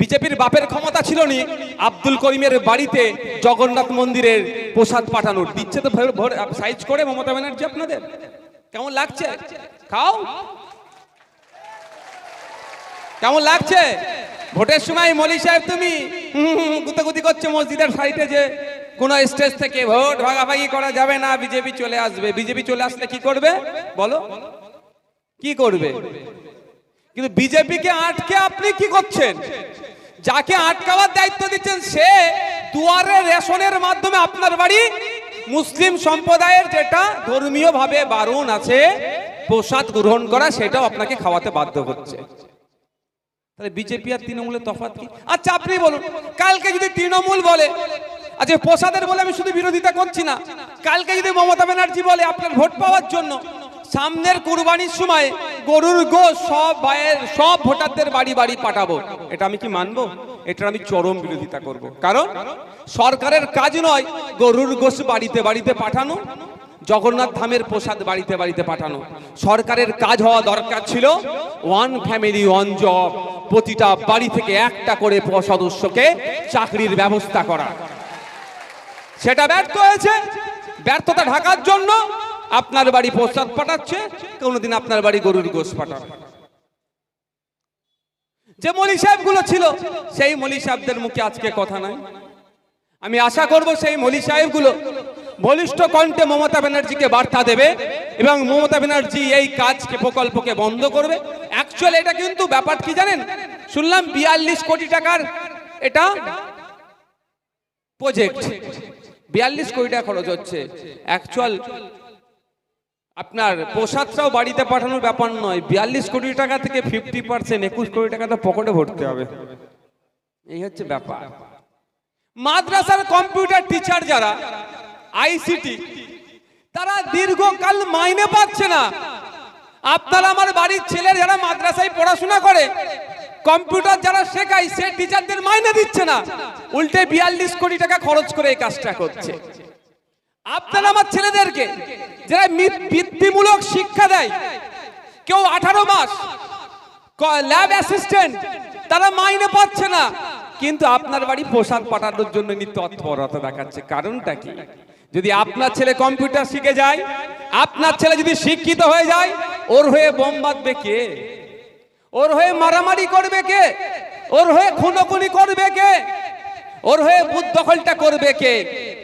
বিজেপির বাপের ক্ষমতা ছিল নি আব্দুল করিমের বাড়িতে জগন্নাথ মন্দিরের প্রসাদ পাঠানোর। দিচ্ছে তো সাইজ করে মমতা ব্যানার্জি আপনাদের। কেমন লাগছে? খাও। কেমন লাগছে? ভোটের সময় মলি সাহেব তুমি গুতাগুতি করছ মসজিদের সাইডে যে কোন স্টেজ থেকে ভোট ভাগাভাগি করা যাবে না, বিজেপি চলে আসবে। বিজেপি চলে আসলে কি করবে? বলো। কি করবে? কিন্তু বিজেপিকে আটকে আপনি কি করছেন? যাকে আটকাবার দায়িত্ব দিচ্ছেন সে দুয়ারে রেশনের মাধ্যমে আপনার বাড়ি। মুসলিম সম্প্রদায়ের যেটা ধর্মীয় ভাবে বারণ আছে, প্রসাদ গ্রহণ করা, সেটাও আপনাকে খাওয়াতে বাধ্য করছে। বিজেপি আর তৃণমূলের তফাৎ কি? আচ্ছা আপনি বলুন, কালকে যদি তৃণমূল বলে আচ্ছা প্রসাদের বলে আমি শুধু বিরোধিতা করছি না, কালকে যদি মমতা ব্যানার্জি বলে আপনার ভোট পাওয়ার জন্য, সামনের কুরবানির সময় গরুর গোশ সব ভাইয়ের, সব ভোটারদের বাড়ি বাড়ি পাঠাবো। এটা আমি কি মানবো? এটা আমি চরম বিরোধিতা করব। কারণ সরকারের কাজ নয় গরুর গোশ বাড়িতে বাড়িতে পাঠানো, জগন্নাথ ধামের প্রসাদ বাড়িতে বাড়িতে পাঠানো। সরকারের কাজ হওয়া দরকার ছিল ওয়ান ফ্যামিলি ওয়ান জব প্রতিটা বাড়ি থেকে একটা করে সদস্যকে চাকরির ব্যবস্থা করা। সেটা ব্যর্থ হয়েছে। ব্যর্থতা ঢাকার জন্য আপনার বাড়ি প্রসাদ পাঠাচ্ছে, কোনোদিন আপনার বাড়ি গরুর গোশ পাঠাবে। যে মলি সাহেবগুলো ছিল, সেই মলি সাহেবদের মুখে আজকে কথা নাই। আমি আশা করব সেই মলি সাহেবগুলো বলিষ্ঠ কণ্ঠে মমতা ব্যানার্জিকে বার্তা দেবে এবং মমতা ব্যানার্জি এই কাজকে, প্রকল্পকে বন্ধ করবে। অ্যাকচুয়ালি এটা কিন্তু ব্যাপার কি জানেন? শুনলাম বিয়াল্লিশ কোটি টাকার এটা প্রজেক্ট বিয়াল্লিশ কোটি টাকা খরচ হচ্ছে। অ্যাকচুয়াল আপনার প্রসাদটাও বাড়িতে পাঠানোর ব্যাপার নয়। বিয়াল্লিশ কোটি টাকা থেকে ফিফটি পার্সেন্ট একুশ কোটি টাকা তো পকেটে ভরতে হবে। এই হচ্ছে ব্যাপার। মাদ্রাসার কম্পিউটার টিচার যারা আইসিটি তারা দীর্ঘকাল মাইনে পাচ্ছে না। আপনারা আমার বাড়ির ছেলে যারা মাদ্রাসায় পড়াশোনা করে, কম্পিউটার যারা শেখায়, সে টিচারদের মাইনে দিচ্ছে না। উল্টে বিয়াল্লিশ কোটি টাকা খরচ করে এই কাজটা করছে। আপনার আমার ছেলেদেরকে যারা বৃত্তিমূলক শিক্ষা দেয়, কেউ আঠারো মাস ল্যাব অ্যাসিস্ট্যান্ট তারা মাইনে পাচ্ছে না। কিন্তু আপনার বাড়ি পোশাক পাঠানোর জন্য তৎপরতা দেখাচ্ছে। কারণটা কি? যদি আপনার ছেলে কম্পিউটার শিখে যায়, আপনার ছেলে যদি শিক্ষিত হয়ে যায়, ওর হয়ে বোম বাঁধবে কে? ওর হয়ে মারামারি করবে কে? ওর হয়ে খুনোখুনি করবে কে? ওর হয়ে বুথ দখলটা করবে কে?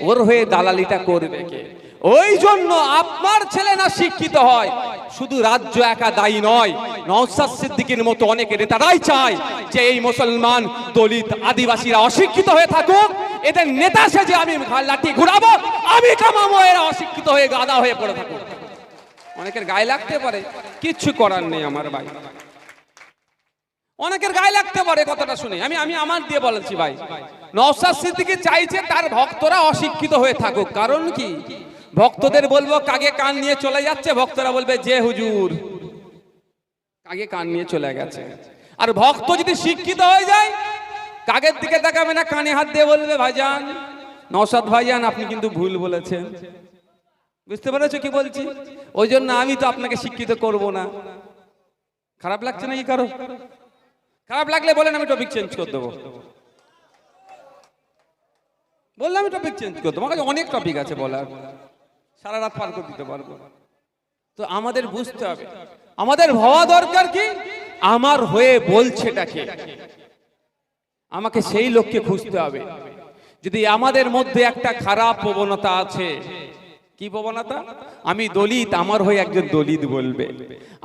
ওর হয়ে দালালিটা করবে কে? ওই জন্য আপনার ছেলে না শিক্ষিত হয়। শুধু রাজ্য একা দায়ী নয় নওসাদ সিদ্দিকের মতো অনেক নেতারাই চায় যে এই মুসলমান দলিত আদিবাসীরা অশিক্ষিত হয়ে থাকুক। এদের নেতা সেজে আমি ঘাড় লাঠি ঘুরাবো, আমি কামাবো, এরা অশিক্ষিত হয়ে গাদা হয়ে পড়ে থাকুক। অনেকের গায়ে লাগতে পারে, কিচ্ছু করার নেই আমার ভাই। অনেকের গায়ে লাগতে পারে কথাটা শুনে। আমি আমি আমার দিয়ে বলেছি ভাই। নওসাদ সিদ্দিকি চাইছে তার ভক্তরা অশিক্ষিত হয়ে থাকুক। কারণ কি? ভক্তদের বলব কাগে কান নিয়ে চলে যাচ্ছে? ভক্তরা বলবে, যে হুজুর কাগে কান নিয়ে চলে গেছে? আর ভক্ত যদি শিক্ষিত হয়ে যায় কাগের দিকে তাকাবে না, কানে হাত দিয়ে বলবে, ভাইজান নওসাদ ভাইজান, আপনি কিন্তু ভুল বলেছেন। বুঝতে পেরেছ কি বলছি? ওই জন্য আমি তো আপনাকে শিক্ষিত করব না। খারাপ লাগছে না কি কারও? খারাপ লাগলে বলেন, আমি টপিক চেঞ্জ করে দেবো। বললাম আমি টপিক চেঞ্জ করে দেবো। আমার কাছে অনেক টপিক আছে বলার। সারা রাত পার করে দিতে পারব। তো আমাদের বুঝতে হবে। আমাদের হওয়া দরকার কি? আমার হয়ে বলছে বলছেটাকে। আমাকে সেই লোককে খুঁজতে হবে। যদি আমাদের মধ্যে একটা খারাপ প্রবণতা আছে কি প্রবণতা? আমি দলিত, আমার হয়ে একজন দলিত বলবে।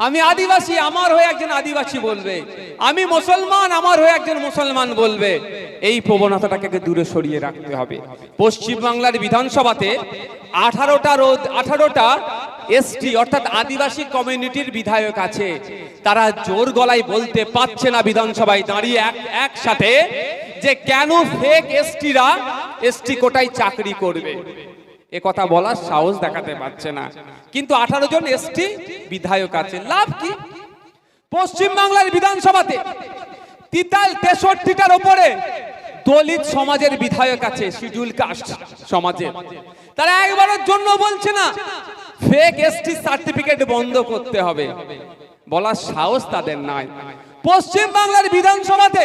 আমি আদিবাসী, আমার হয়ে একজন আদিবাসী বলবে। আমি মুসলমান, আমার হয়ে একজন মুসলমান বলবে। এই প্রবণতাটাকে দূরে সরিয়ে রাখতে হবে। পশ্চিম বাংলার বিধানসভাতে আঠারোটা রোদ, আঠারোটা এসটি, অর্থাৎ আদিবাসী কমিউনিটির বিধায়ক আছে। তারা জোর গলায় বলতে পারছে না বিধানসভায়। দাঁড়িয়ে এক, একসাথে যে কেন ফেক এসটিরা এসটি কোটায় চাকরি করবে। এ কথা বলার সাহস দেখাতে পারছে না। কিন্তু আঠারো জন এসটি বিধায়ক আছে। লাভ কি? পশ্চিম বাংলার বিধানসভাতে তিতাল তেষট্টিটার ওপরে দলিত সমাজের বিধায়ক আছে শিডিউল কাস্ট সমাজের তারা একবারের জন্য বলছে না ফেক এসটি সার্টিফিকেট বন্ধ করতে হবে। বলার সাহস তাদের নাই। পশ্চিম বাংলার বিধানসভাতে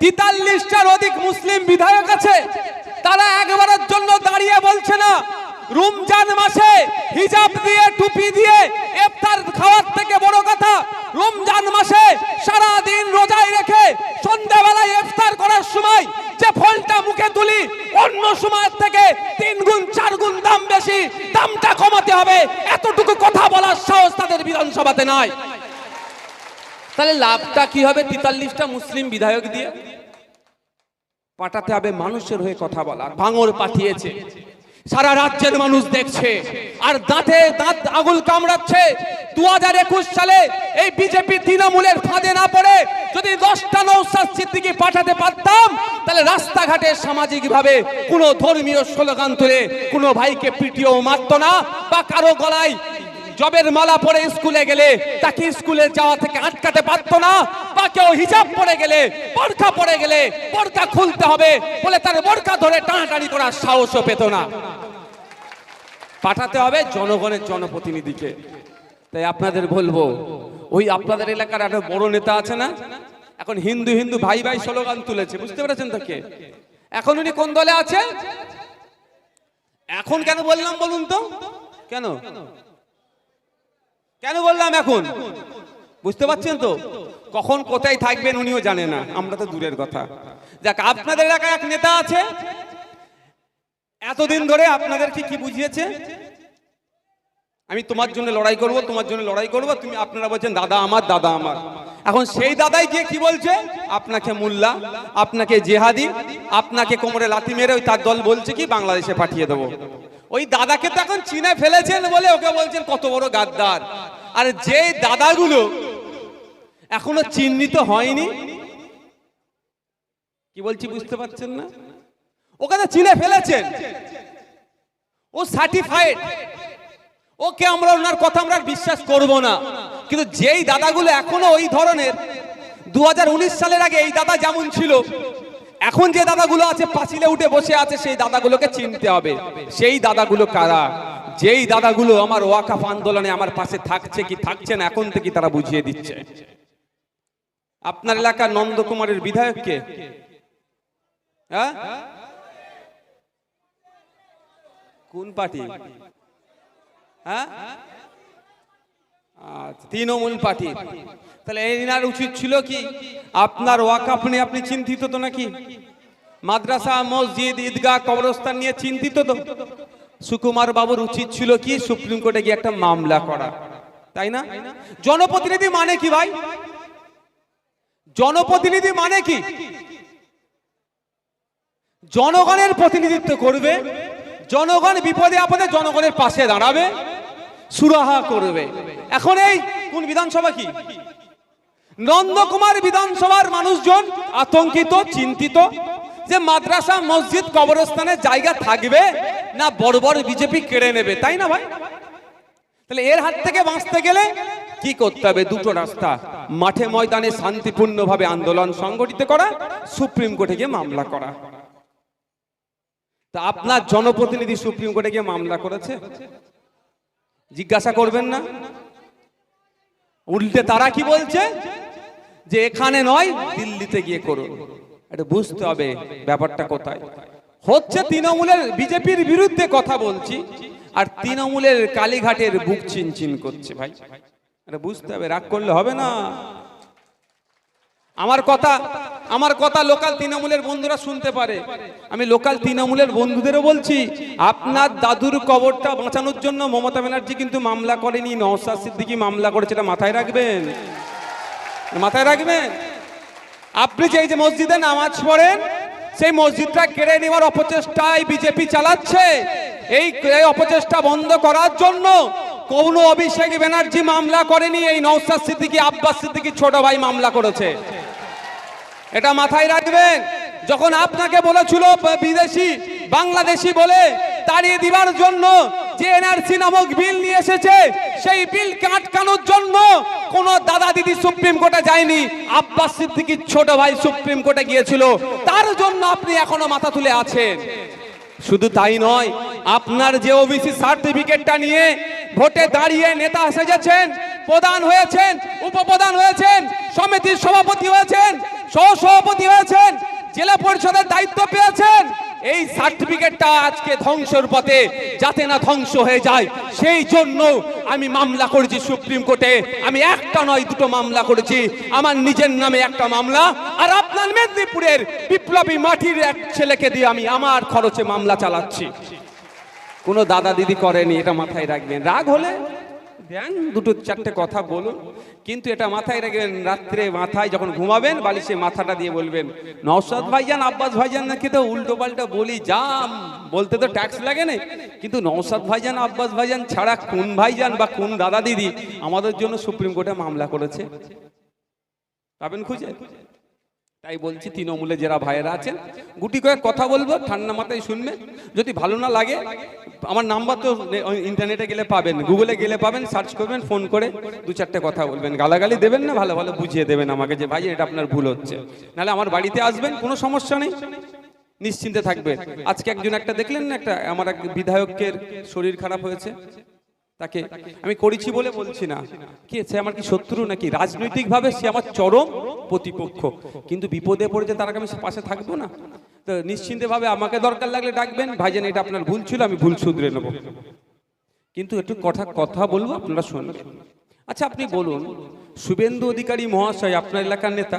তেতাল্লিশটার অধিক মুসলিম বিধায়ক আছে। তারা একবারের জন্য দাঁড়িয়ে বলছে না। রমজান মাসে হিজাব দিয়ে, টুপি দিয়ে ইফতার খাওয়ার থেকে বড় কথা, রমজান মাসে সারা দিন রোজায় রেখে সন্ধ্যাবেলায় ইফতার করার সময় যে ফলটা মুখে তুলি, অন্য সময়ের থেকে তিন গুণ, চার গুণ দাম বেশি, দামটা কমাতে হবে। এতটুকু কথা বলার সাহস তাদের বিধানসভাতে নয় তাহলে লাভটা কি হবে? তেতাল্লিশটা মুসলিম বিধায়ক দিয়ে? পাঠাতে হবে, মানুষের হয়ে কথা বলা ভাঙর পাঠিয়েছে। সারা রাজ্যের মানুষ দেখছে। আর দাঁতে দাঁত আগুল কামড়াচ্ছে। দু হাজার একুশ সালে এই বিজেপি তৃণমূলের ফাঁদে না পড়ে যদি দশটা নৌসাদ সিদ্দিকি পাঠাতে পারতাম, তাহলে রাস্তাঘাটে সামাজিক ভাবে কোনো ধর্মীয় স্লোগান তুলে কোনো ভাইকে পিটিয়েও মারতো না, বা কারও গলায় জবের মালা পরে স্কুলে গেলে তাকে স্কুলে যাওয়া থেকে আটকাতে পারতো না কেউ হিজাব পরে গেলে বোরখা পরে গেলে বোরখা খুলতে হবে বলে তার বোরখা ধরে টানাটানি করার সাহসও পেত না। পাঠাতে হবে জনগণের জনপ্রতিনিধিকে। তাই আপনাদের বলব, ওই আপনাদের এলাকার একটা বড় নেতা আছে না? এখন হিন্দু হিন্দু ভাই ভাই স্লোগান তুলেছে, বুঝতে পেরেছেন তো কে এখন উনি কোন দলে আছে? এখন কেন বললাম বলুন তো? কেন? কেন বললাম এখন? বুঝতে পারছেন তো? কখন কোথায় থাকবেন উনিও জানে না, আমরা তো দূরের কথা। যাক, আপনাদের এলাকায় এক নেতা আছে, এতদিন ধরে আপনাদেরকে কি বুঝিয়েছে? আমি তোমার জন্য লড়াই করব, তোমার জন্য লড়াই করব, তুমি আপনারা বলছেন, দাদা আমার দাদা আমার। এখন সেই দাদাই গিয়ে কি বলছে? আপনাকে মোল্লা, আপনাকে জেহাদি, আপনাকে কোমরে লাথি মেরে ওই তার দল বলছে কি, বাংলাদেশে পাঠিয়ে দেবো। ওই দাদাকে তো এখন চিনে ফেলেছেন বলে ওকে বলছেন, কত বড় গাদ্দার। আর যে দাদাগুলো এখনও চিহ্নিত হয়নি। কি বলছি বুঝতে পারছেন না? ওখানে চিনে ফেলেছেন। ও সার্টিফাইড ওকে আমরা ওনার কথা আমরা বিশ্বাস করব না। কিন্তু যেই দাদাগুলো এখনও ওই ধরনের দু হাজার উনিশ সালের আগে এই দাদা যেমন ছিল, এখন যে দাদাগুলো আছে পাঁচিলে উঠে বসে আছে, সেই দাদাগুলোকে চিনতে হবে। সেই দাদাগুলো কারা? যেই দাদাগুলো আমার ওয়াকাফ আন্দোলনে আমার পাশে থাকছে কি থাকছে না, এখন থেকে তারা বুঝিয়ে দিচ্ছে। আপনার এলাকার নন্দকুমারের বিধায়ক কে হ্যাঁ? কোন পার্টি? হ্যাঁ? আচ্ছা, তৃণমূল পার্টি। তাহলে এনার উচিত ছিল কি? আপনার ওয়াকাপ নিয়ে আপনি চিন্তিত তো নাকি? মাদ্রাসা মসজিদ ঈদগাহ কবরস্থান নিয়ে চিন্তিত তো? সুকুমার বাবুর উচিত ছিল কি? সুপ্রিম কোর্টে গিয়ে একটা মামলা করা। তাই না? জনপ্রতিনিধি মানে কি ভাই? জনপ্রতিনিধি মানে কি? জনগণের প্রতিনিধিত্ব করবে, জনগণ বিপদে আপদে জনগণের পাশে দাঁড়াবে, সুরাহা করবে। এখন এই কোন বিধানসভা কি? নন্দকুমার বিধানসভার মানুষজন আতঙ্কিত, চিন্তিত যে মাদ্রাসা, মসজিদ কবরস্থানের জায়গা থাকবে না বড় বড় বিজেপি কেড়ে নেবে, তাই না ভাই? তাহলে এর হাত থেকে বাঁচতে গেলে কি করতে হবে? দুটো রাস্তা। মাঠে ময়দানে শান্তিপূর্ণভাবে আন্দোলন সংগঠিত করা, সুপ্রিম কোর্টে গিয়ে মামলা করা। তা আপনার জনপ্রতিনিধি সুপ্রিম কোর্টে গিয়ে মামলা করেছে? জিজ্ঞাসা করবেন না? উল্টে তারা কি বলছে? যে এখানে নয়, দিল্লিতে গিয়ে করুন। এটা বুঝতে হবে ব্যাপারটা কোথায়। হচ্ছে তৃণমূলের বিজেপির বিরুদ্ধে কথা বলছি, আর তৃণমূলের কালীঘাটের বুক চিনচিন করছে ভাই। বুঝতে হবে, রাগ করলে হবে না। আমার কথা আমার কথা লোকাল তৃণমূলের বন্ধুরা শুনতে পারে। আমি লোকাল তৃণমূলের বন্ধুদেরও বলছি, আপনার দাদুর কবরটা বাঁচানোর জন্য মমতা ব্যানার্জি কিন্তু মামলা করেনি নওসাদ সিদ্দিকি মামলা করেছে, এটা মাথায় রাখবেন। মাথায় রাখবেন। আপনি যে এই যে মসজিদে নামাজ পড়েন, সেই মসজিদটা কেড়ে নেওয়ার অপচেষ্টায় বিজেপি চালাচ্ছে। এই অপচেষ্টা বন্ধ করার জন্য কোন অভিষেক ব্যানার্জি মামলা করেনি, এই নওসাদ সিদ্দিকি, আব্বাস সিদ্দিকি ছোট ভাই মামলা করেছে। এটা মাথায় রাখবেন, যখন আপনাকে বলেছিল বিদেশি, বাংলাদেশি বলে তাড়িয়ে দিবার জন্য যে এনআরসি নামক বিল নিয়ে এসেছে, সেই বিল কাটকানোর জন্য কোন দাদা দিদি সুপ্রিম কোর্টে যায়নি, আব্বাস সিদ্দিকির ছোট ভাই সুপ্রিম কোর্টে গিয়েছিল। তার জন্য আপনি এখনও মাথা তুলে আছেন। শুধু তাই নয়, আপনার যে ওবিসি সার্টিফিকেটটা নিয়ে ভোটে দাঁড়িয়ে নেতা সেজেছেন, প্রধান হয়েছেন, উপপ্রধান হয়েছেন, সমিতির সভাপতি হয়েছেন সহ সভাপতি হয়েছেন, জেলা পরিষদের দায়িত্ব পেয়েছেন, এই সার্টিফিকেটটা আজকে ধ্বংসের পথে যাতে না ধ্বংস হয়ে যায়, সেই জন্য আমি মামলা করেছি সুপ্রিম কোর্টে। আমি একটা নয়, দুটো মামলা করেছি। আমার নিজের নামে একটা মামলা। আর আপনার মেদিনীপুরের বিপ্লবী মাটির এক ছেলেকে দিয়ে আমি আমার খরচে মামলা চালাচ্ছি। কোনো দাদা দিদি করেনি, এটা মাথায় রাখবেন। রাগ হলে দেন, দুটো চারটে কথা বলুন। কিন্তু এটা মাথায় রাখবেন, রাত্রে মাথায় যখন ঘুমাবেন, বালিশে মাথাটা দিয়ে বলবেন নওসাদ ভাইজান, আব্বাস ভাইজান নাকি তো উল্টো পাল্টা বলি যাম বলতে তো ট্যাক্স লাগে না। কিন্তু নওসাদ ভাইজান, আব্বাস ভাইজান ছাড়া কোন ভাইজান বা কোন দাদা দিদি আমাদের জন্য সুপ্রিম কোর্টে মামলা করেছে? পাবেন খুঁজে? তাই বলছি, তৃণমূলে যারা ভাইয়েরা আছেন, গুটি কয়েক কথা বলব, ঠান্ডা মাথায় শুনবে। যদি ভালো না লাগে, আমার নাম্বার তো ইন্টারনেটে গেলে পাবেন, গুগলে গেলে পাবেন, সার্চ করবেন, ফোন করে দু চারটে কথা বলবেন। গালাগালি দেবেন না, ভালো ভালো বুঝিয়ে দেবেন আমাকে যে, ভাই, এটা আপনার ভুল হচ্ছে। নাহলে আমার বাড়িতে আসবেন, কোনো সমস্যা নেই। নিশ্চিন্তে থাকবেন। আজকে একজন একটা দেখলেন না একটা, আমার এক বিধায়কের শরীর খারাপ হয়েছে। তাকে আমি করেছি বলে বলছি না। কি সে আমার কি শত্রু নাকি? রাজনৈতিকভাবে সে আমার চরম প্রতিপক্ষ। কিন্তু বিপদে পড়েছে তার আগে আমি পাশে থাকব না? তো নিশ্চিন্তে ভাবে আমাকে দরকার লাগলে ডাকবেন। ভাইজান এটা আপনার ভুল ছিল আমি ভুল শুধরে নেব। কিন্তু একটু কথা কথা বলব আপনারা শুনবেন। আচ্ছা আপনি বলুন শুভেন্দু অধিকারী মহাশয় আপনার এলাকার নেতা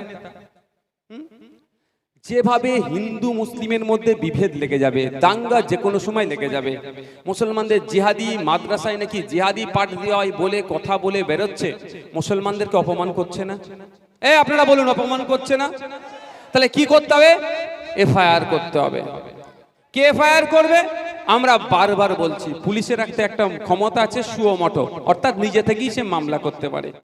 যেভাবে হিন্দু মুসলিমের মধ্যে বিভেদ লেগে যাবে, দাঙ্গা যে কোনো সময় লেগে যাবে, মুসলমানদের জিহাদি মাদ্রাসায় নাকি জিহাদি পাঠ দেওয়া হয় বলে, কথা বলে বেরোচ্ছে, মুসলমানদেরকে অপমান করছে না? এ, আপনারা বলুন, অপমান করছে না? তাহলে কি করতে হবে? এফআইআর করতে হবে। কে এফআইআর করবে? আমরা বারবার বলছি, পুলিশের একটা একটা ক্ষমতা আছে সুও মটো, অর্থাৎ নিজে থেকেই সে মামলা করতে পারে।